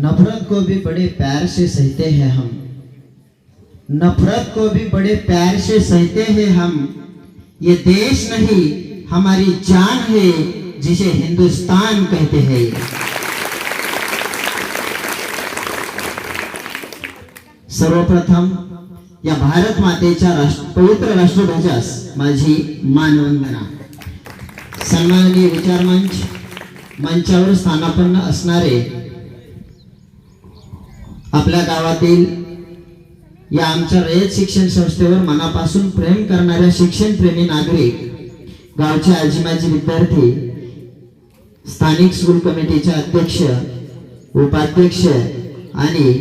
नफरत को भी बड़े प्यार से सहते हैं हम। नफरत को भी बड़े प्यार से सहते हैं हम। ये देश नहीं, हमारी जान है, जिसे हिंदुस्तान कहते हैं। सर्वप्रथम, या भारत मातेच्या राष्ट्र, पवित्र राष्ट्रध्वजास माझी मानवंदना। सन्माननीय विचार मंच मंचावर स्थानापन्न असणारे आपल्या गावातील या आमच्या रयत शिक्षण संस्थेवर मनापासून प्रेम करणाऱ्या शिक्षण प्रेमी नागरिक गावचे आजीमाजी विद्यार्थी स्थानिक स्कूल कमिटीचे अध्यक्ष उपाध्यक्ष आणि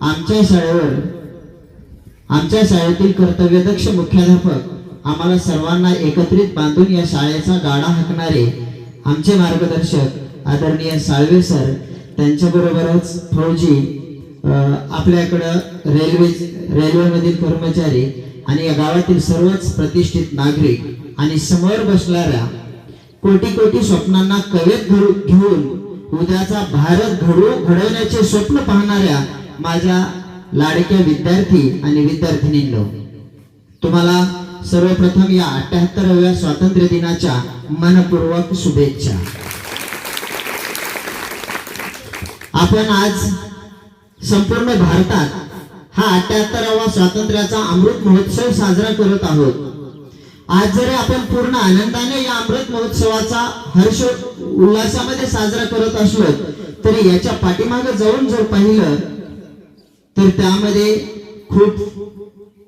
आमच्या शाळेवर आमच्या शाळेतील कर्तव्यदक्ष मुख्याध्यापक आम्हाला सर्वांना एकत्रित बांधून या शाळेचा गाडा हाकणारे आमचे मार्गदर्शक आदरणीय साळवे सर त्यांच्याबरोबरच फौजी आपल्याकडं रेल्वे रेल्वेमधील कर्मचारी आणि या गावातील सर्वच प्रतिष्ठित नागरिक आणि समोर बसणाऱ्या कोटी कोटी स्वप्नांना कवेत घडू घेऊन उद्याचा भारत घडू घडवण्याचे स्वप्न पाहणाऱ्या माझ्या लाडक्या विद्यार्थी आणि विद्यार्थिनींनो तुम्हाला सर्वप्रथम या अठ्याहत्तराव्या स्वातंत्र्य दिनाच्या मनपूर्वक शुभेच्छा. आपण आज संपूर्ण भारतात हा अठ्याहत्तरावा स्वातंत्र्याचा अमृत महोत्सव साजरा करत आहोत. आज जरी आपण पूर्ण आनंदाने या अमृत महोत्सवाचा हर्ष उल्हासामध्ये साजरा करत असलो तरी याच्या पाठीमागे जाऊन जर पाहिलं तर त्यामध्ये खूप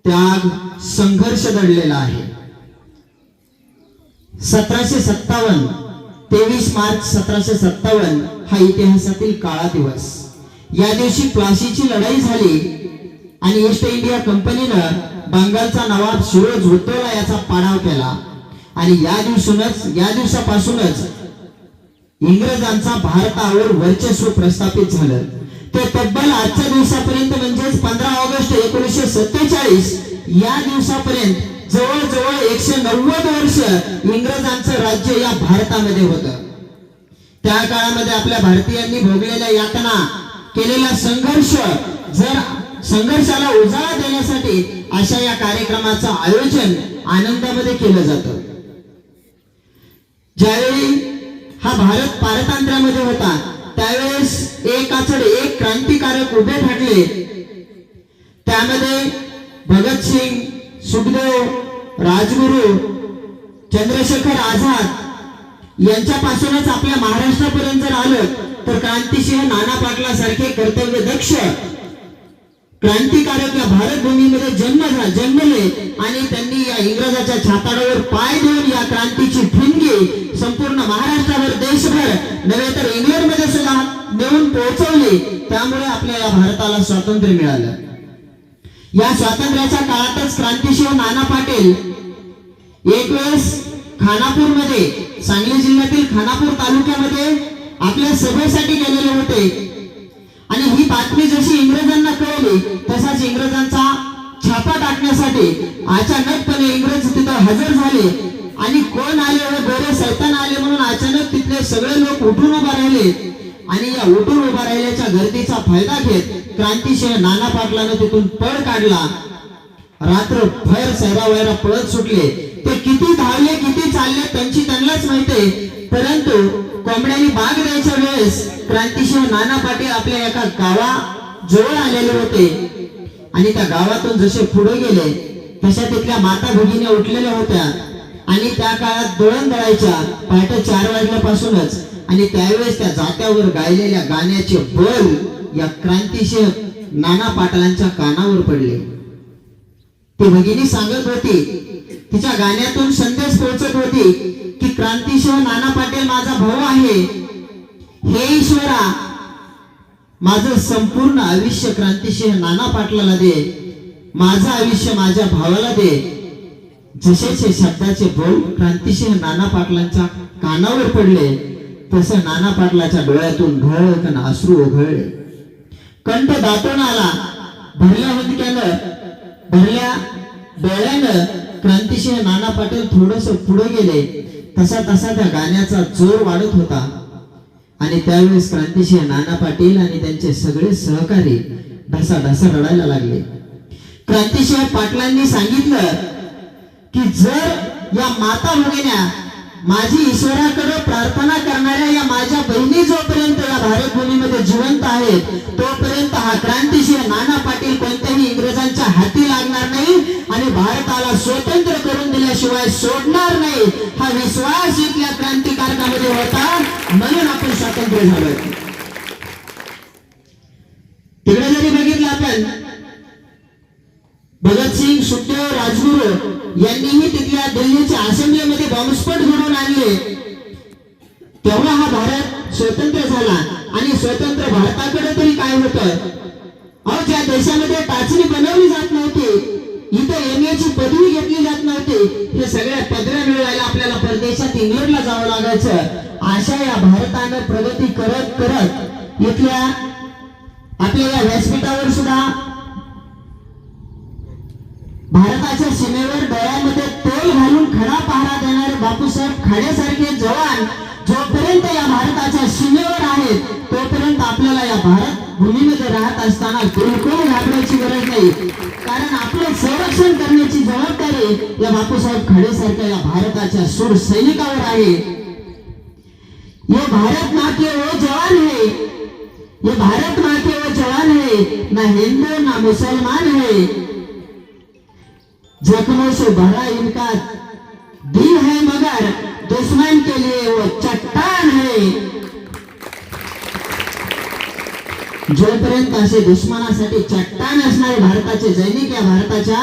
त्याग संघर्ष दडलेला आहे. सतराशे सत्तावन्न तेवीस मार्च सतराशे सत्तावन्न हा इतिहासातील काळा दिवस. या दिवशी प्लासीची लढाई झाली आणि ईस्ट इंडिया कंपनीनं बंगालचा नवाब सुरज होतोला याचा पाडाव केला. आणि या दिवसूनच या दिवसापासूनच इंग्रजांचा भारतावर वर्चस्व प्रस्थापित झालं. ते तब्बल आजच्या दिवसापर्यंत म्हणजेच पंधरा ऑगस्ट एकोणीसशे सत्तेचाळीस या दिवसापर्यंत जवळजवळ एकशे नव्वद वर्ष इंग्रजांचं राज्य या भारतामध्ये होतं. त्या काळामध्ये आपल्या भारतीयांनी भोगलेल्या यातना केलेला संघर्ष जर संघर्षाला उजाळा देण्यासाठी अशा या कार्यक्रमाचं आयोजन आनंदामध्ये केलं जातं. ज्यावेळी हा भारत पारतंत्र्यामध्ये होता त्यावेळेस एकाचड एक क्रांतिकारक उभे ठरले त्यामध्ये भगतसिंग सुखदेव राजगुरू चंद्रशेखर आझाद यांच्यापासूनच आपल्या महाराष्ट्रापर्यंत जर आलं तर क्रांतिसिंह नाना सारखे कर्तव्य दक्ष. क्रांतिकारक या भारत भूमीमध्ये जन्म झाला जन्मले आणि त्यांनी या इंग्रजाच्या छाताडावर पाय देऊन या क्रांतीची ठिणगी संपूर्ण महाराष्ट्रावर देशभर नव्हे तर इंग्लंडमध्ये सुद्धा नेऊन पोहोचवली. त्यामुळे आपल्या या भारताला स्वातंत्र्य मिळालं. या स्वातंत्र्याच्या काळातच क्रांतिशिव नाना पाटील एक वेळेस खानापूरमध्ये सांगली जिल्ह्यातील खानापूर तालुक्यामध्ये आपल्या सभेसाठी गेलेले होते. ही बातमी जशी इंग्रजांना कळली तसाच इंग्रजांचा छापा टाकण्यासाठी अचानकपणे इंग्रज तिथं हजर झाले. आणि कोण आले व गोरे सैतान आले म्हणून अचानक तिथले सगळे लोक उठून उभा राहिले. आणि या उठून उभा राहिल्याच्या गर्दीचा फायदा घेत क्रांतीशिवाय नाना पाटलानं तिथून पळ काढला. रात्र भर सैरावैरा पळत सुटले. ते किती धावले किती चालले त्यांची त्यांनाच माहिती परंतु कोंबड्यांनी बाग द्यायच्या वेळेस क्रांतिसिंह नाना पाटील आपल्या एका गावा जवळ आलेले होते. आणि त्या गावातून जसे पुढे गेले तशा तिथल्या माता भगिनी उठलेल्या होत्या. आणि त्या काळात दळण दळायच्या पहाटे चार वाजल्यापासूनच. आणि त्यावेळेस त्या जात्यावर गायलेल्या गाण्याचे बल या क्रांतिसिंह नाना पाटलांच्या कानावर पडले. ती भगिनी सांगत होती तिच्या गाण्यातून संदेश पोहोचत होती की क्रांतिसिंह नाना पाटील माझा भाऊ आहे. हे ईश्वरा माझं संपूर्ण आयुष्य क्रांतिसिंह नाना पाटलाला दे. माझं आयुष्य माझ्या भावाला दे. जसेचे शब्दाचे बोल क्रांतिसिंह नाना पाटलांच्या कानावर पडले तसं नाना पाटलाच्या डोळ्यातून घळकन अश्रू ओघळले. कंठ दाटून आला. भरल्या हुंदक्यानं भरल्या डोळ्यानं क्रांतिसिंह नाना पाटील थोडस पुढे गेले. तसा तसा त्या गाण्याचा जोर वाढत होता. आणि त्यावेळेस क्रांतिसिंह नाना पाटील आणि त्यांचे सगळे सहकारी ढसा ढसा रडायला लागले. क्रांतिसिंह पाटलांनी सांगितलं की जर या माता भगिन्या माझी ईश्वराकडे प्रार्थना करणाऱ्या या माझ्या बहिणी जोपर्यंत या भारत भूमीमध्ये जिवंत आहेत तोपर्यंत हा क्रांतिसिंह नाना पाटील कोणत्याही इंग्रजांच्या हाती लागणार नाही आणि भारताला स्वतंत्र करून दिल्याशिवाय सोडणार नाही. हा विश्वास इथल्या क्रांतिकारकामध्ये होता म्हणून आपण स्वातंत्र्य झालो तिकडे जरी बघितलं आपण भगतसिंग राजगुरू यांनीही तिथल्या दिल्लीच्या असेंब्लीमध्ये बॉम्बस्फोट घडवून आणले. तेव्हा हा भारत स्वतंत्र झाला आणि स्वतंत्र भारताकडे तरी काय होत? अहो ज्या देशामध्ये टाचणी बनवली जात नव्हती इथं एम एची पदवी घेतली जात नव्हती हे सगळ्या पदव्या मिळवायला आपल्याला परदेशात इंग्लंडला जावं लागायचं. अशा या भारतानं प्रगती करत करत इथल्या आपल्या या व्यासपीठावर सुद्धा भारताच्या सीमेवर डोळ्यामध्ये तेल घालून खडा पहारा देणारे बापूसाहेब खाड्यासारखे जवान जोपर्यंत या भारताच्या सीमेवर आहेत तोपर्यंत आपल्याला या भारत भूमीमध्ये राहत असताना बिलकुल घाबरायची गरज नाही. कारण आपलं संरक्षण करण्याची जबाबदारी या बापूसाहेब खडेसारख्या या भारताच्या सूर सैनिकावर आहे. ये भारत माँ के वो जवान है ये भारत माँ के वो जवान है ना हिंदू ना मुसलमान है जख्मों से भरा इनका दिल है मगर दुश्मन के लिए वो चट्टान है. जोपर्यंत असे दुश्मनासाठी चट्टान असणारे भारताचे सैनिक या भारताच्या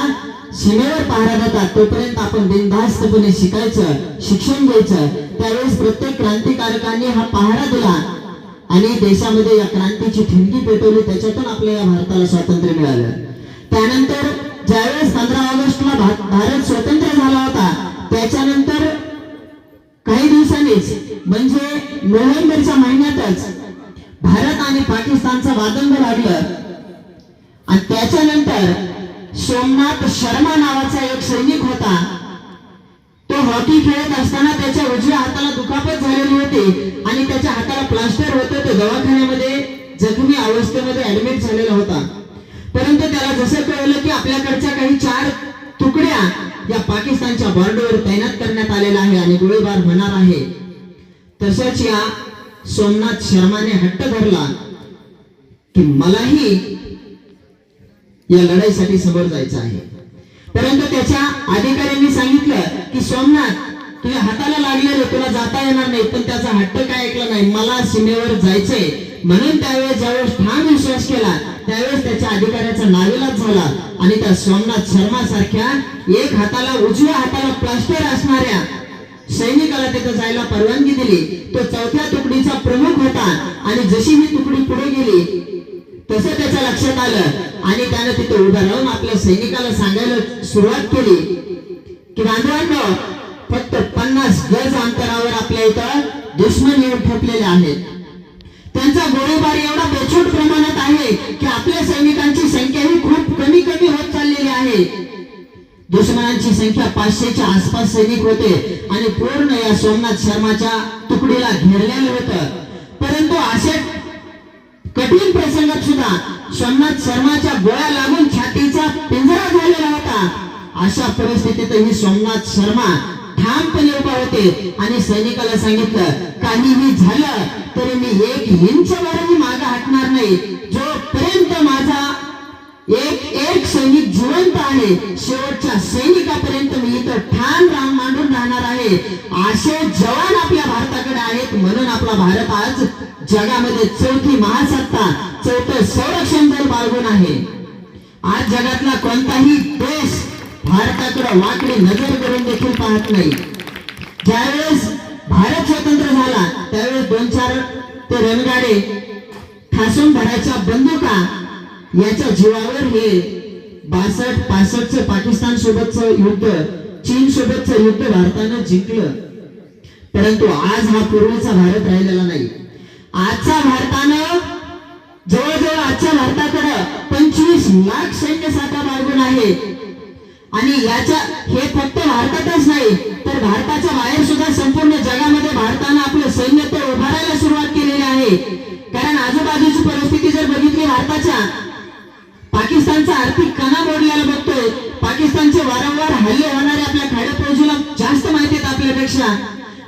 सीमेवर पहारा देतात तोपर्यंत आपण बिनधास्तपणे शिकायचं शिक्षण घ्यायचं. त्यावेळेस प्रत्येक क्रांतिकारकांनी हा पहारा दिला आणि देशामध्ये या क्रांतीची ठिणगी पेटवली त्याच्यातून आपल्या या भारताला स्वातंत्र्य मिळालं. त्यानंतर ज्यावेळेस पंधरा ऑगस्टला ला भारत स्वतंत्र झाला होता त्याच्यानंतर काही दिवसांनीच म्हणजे नोव्हेंबरच्या महिन्यातच भारत आणि पाकिस्तानचं वादंग लागलं. आणि त्याच्यानंतर सोमनाथ शर्मा नावाचा एक सैनिक होता. तो हॉकी खेळत असताना त्याच्या उजव्या हाताला दुखापत झालेली होती आणि त्याच्या हाताला प्लास्टर होतं. तो दवाखान्यामध्ये जखमी अवस्थेमध्ये ऍडमिट झालेला होता. परंतु त्याला जसं कळलं की आपल्याकडच्या काही चार तुकड्या या पाकिस्तानच्या बॉर्डरवर तैनात करण्यात आलेल्या आहे आणि गोळीबार होणार आहे. तसंच या सोमनाथ शर्माने हट्ट धरला की मलाही या लढाईसाठी समोर जायचं आहे. परंतु त्याच्या अधिकाऱ्यांनी सांगितलं की सोमनाथ तुझ्या हाताला लागलेलं तुला जाता येणार नाही पण त्याचा हट्ट काय ऐकला नाही? मला सीमेवर जायचंय. म्हणून त्यावेळेस ज्यावेळेस ठाम विश्वास केला त्यावेळेस त्याच्या अधिकाऱ्याचा नावेलाच झाला आणि त्या सोमनाथ शर्मा सारख्या एक हाताला उजव्या हाताला प्लास्टर असणाऱ्या सैनिकाला तिथं जायला परवानगी दिली. तो चौथ्या तुकडीचा प्रमुख होता आणि जशी ही तुकडी पुढे गेली तसं त्याच्या लक्षात आलं आणि त्यानं तिथं उभं राहून आपल्या सैनिकाला सांगायला सुरुवात केली. की बांधवांनो फक्त पन्नास गज अंतरावर आपल्या इथं दुश्मन येऊन ठेपलेले आहेत. त्यांचा गोळीबार एवढा बेछूट प्रमाणात आहे की आपल्या सैनिकांची संख्याही खूप कमी कमी होत चाललेली आहे. दुश्मनांची संख्या पाचशेच्या आसपास सैनिक होते आणि पूर्ण या सोमनाथ शर्माच्या तुकडीला घेरलेलं होतं. परंतु असे कठीण प्रसंगात सुद्धा सोमनाथ शर्माच्या गोळ्या लागून छातीचा पिंजरा झालेला होता. अशा परिस्थितीतही सोमनाथ शर्मा ठामपणे उभा होते आणि सैनिकाला सांगितलं काहीही झालं तरी मी एक इंचवरही मागे हटणार नाही. जोपर्यंत माझा एक एक सैनिक जिवंत आहे शेवटच्या सैनिकापर्यंत मी इथं ठाम राम मांडून राहणार आहे. असे जवान आपल्या भारताकडे आहेत म्हणून आपला भारत आज जगामध्ये चौथी महासत्ता चौथं संरक्षण दल बाळगून आहे. आज जगातला कोणताही देश भारताकडे वाकडी नजर करून देखील पाहत नाही. ज्यावेळेस भारत स्वतंत्र झाला त्यावेळेस दोन चार ते रणगाडे ठासून भरायच्या बंदुका याच्या जीवावर हे बासष्ट पासष्टचं पाकिस्तान सोबतचं युद्ध चीन सोबतचं युद्ध भारतानं जिंकलं. परंतु आज हा पूर्वीचा भारत राहिलेला नाही. आजचा भारतानं जवळजवळ आजच्या भारताकडं पंचवीस लाख सैन्य साठा बाळगून आहे. आणि याच्या हे फक्त भारतातच नाही तर भारताच्या बाहेर सुद्धा संपूर्ण जगामध्ये भारतानं आपलं सैन्य तर उभारायला सुरुवात केलेली आहे. कारण आजूबाजूची परिस्थिती जर बघितली भारताच्या पाकिस्तानचा आर्थिक कणा मोडलेला बघतोय. पाकिस्तानचे वारंवार हल्ले होणारे आपल्या खाड्यापोजीला जास्त माहिती आहेत आपल्यापेक्षा.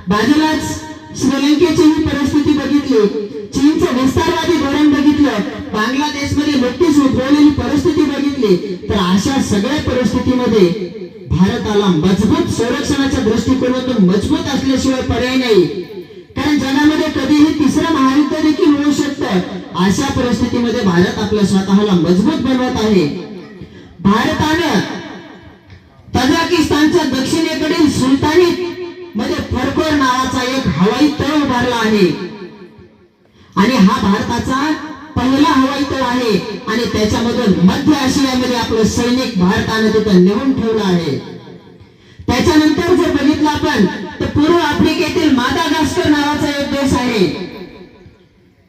बाजूलाच श्रीलंकेची ही परिस्थिती बघितली. चीनचं बांगलादेशमध्ये नुकतीच उद्भवलेली परिस्थिती बघितली तर अशा सगळ्या परिस्थितीमध्ये भारताला मजबूत संरक्षणाच्या दृष्टिकोनातून मजबूत असल्याशिवाय पर्याय नाही. कारण जगामध्ये कधीही तिसरं महायुद्ध देखील होऊ शकतं. अशा परिस्थितीमध्ये भारत आपल्या स्वतःला मजबूत बनवत आहे. भारतानं तजाकिस्तानच्या दक्षिणेकडील सुलतानी मध्ये फरकोर नावाचा एक हवाई तळ उभारला आहे. आणि हा भारताचा पहिला हवाई तळ आहे आणि त्याच्यामधून मध्य आशियामध्ये आपलं सैनिक भारतानं तिथं नेऊन ठेवलं आहे. त्याच्यानंतर जर बघितलं आपण तर पूर्व आफ्रिकेतील मादागास्कर नावाचा एक देश आहे.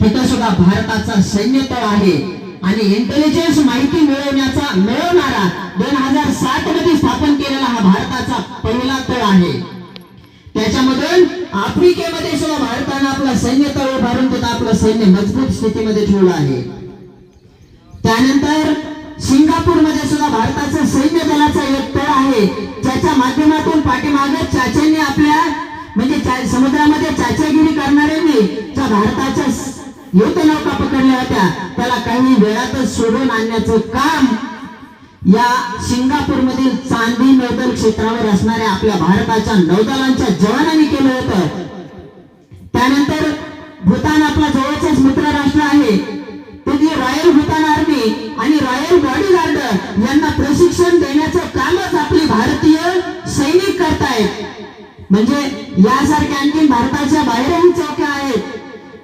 तिथं सुद्धा भारताचा सैन्य तळ आहे आणि इंटेलिजन्स माहिती मिळवण्याचा मिळवणारा दोन हजार सात मध्ये स्थापन केलेला हा भारताचा पहिला तळ आहे. त्याच्यामधून आफ्रिकेमध्ये सुद्धा भारतानं आपला सैन्य तळ उभारून तिथं आपलं सैन्य मजबूत स्थितीमध्ये ठेवलं आहे. त्यानंतर सिंगापूरमध्ये सुद्धा भारताचं सैन्य दलाचा एक तळ आहे त्याच्या माध्यमातून पाठीमागे चाच्यांनी आपल्या म्हणजे समुद्रामध्ये चाचेगिरी करणाऱ्यांनी ज्या भारताच्या युद्ध नौका पकडल्या होत्या त्याला काही वेळातच सोडून आणण्याचं काम या सिंगापूर मधील चांदी नौदल क्षेत्रावर असणाऱ्या आपल्या भारताच्या नौदलांच्या जवानांनी केलं होतं. त्यानंतर भूतान आपला जवळचाच मित्र राष्ट्र आहे. तिथली रॉयल भूतान आर्मी आणि रॉयल बॉडीगार्ड यांना प्रशिक्षण देण्याचं कामच आपले भारतीय सैनिक करतायत. म्हणजे यासारख्या आणखी भारताच्या बाहेरही चौक्या आहेत.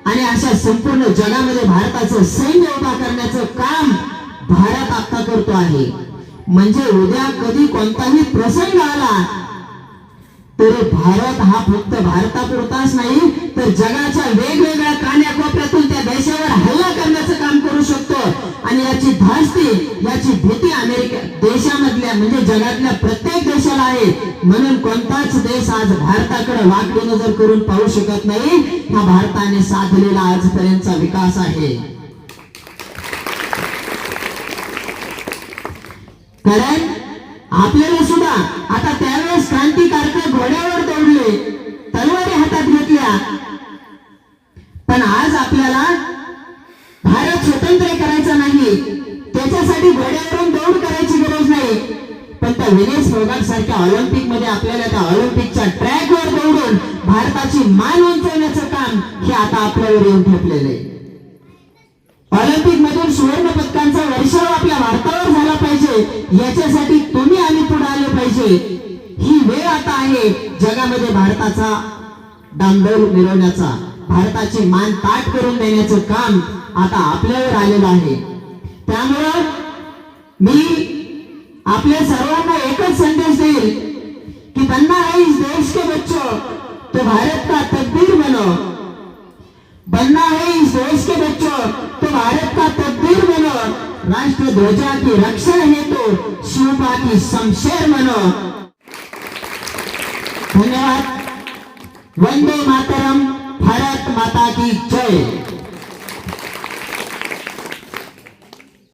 आणि अशा संपूर्ण जगामध्ये भारताचं सैन्य उभा करण्याचं काम भारत आता करतो आहे. म्हणजे उद्या कधी कोणताही प्रसंग आला तर भारत हा फक्त भारतापुरताच नाही तर जगाच्या वेगवेगळ्या कान्याकोपऱ्यातून त्या देशावर हल्ला करण्याचं काम करू शकतो. आणि याची धास्ती याची भीती अमेरिका देशामधल्या म्हणजे जगातल्या प्रत्येक देशाला आहे. म्हणून कोणताच देश आज भारताकडे वाकडी नजर करून पाहू शकत नाही. हा भारताने साधलेला आजपर्यंतचा विकास आहे. कारण आपल्याला सुद्धा आता त्यावेळेस क्रांतिकारक घोड्यावर दौडले तलवारी हातात घेतल्या. पण आज आपल्याला भारत स्वतंत्र करायचा नाही त्याच्यासाठी घोड्यावरून दौड करायची गरज नाही. पण त्या विनेश फोगाट सारख्या ऑलिम्पिकमध्ये आपल्याला त्या ऑलिम्पिकच्या ट्रॅकवर दौडून भारताची मान उंचवण्याचं काम हे आता आपल्यावर येऊन ठेपलेलं आहे. ऑलिम्पिक मधून सुवर्ण पदकांचा वर्षाव आपल्या भारतावर झाला पाहिजे. याच्यासाठी तुम्ही आम्ही पुढे आले पाहिजे. ही वेळ आता आहे जगामध्ये भारताचा डांबडोल मिरवण्याचा. भारताची मान ताट करून देण्याचं काम आता आपल्यावर आलेलं आहे. त्यामुळं मी आपल्या सर्वांना एकच संदेश देईल की त्यांना देश के बच्चों तो भारत का तकदीर बनो. बनना है इस देश के बच्चों। तो भारत का तकदीर बनो। राष्ट्र ध्वजा की रक्षा हेतु शिवपा की शमशेर बनो धन्यवाद। वंदे मातरम भारत माता की जय।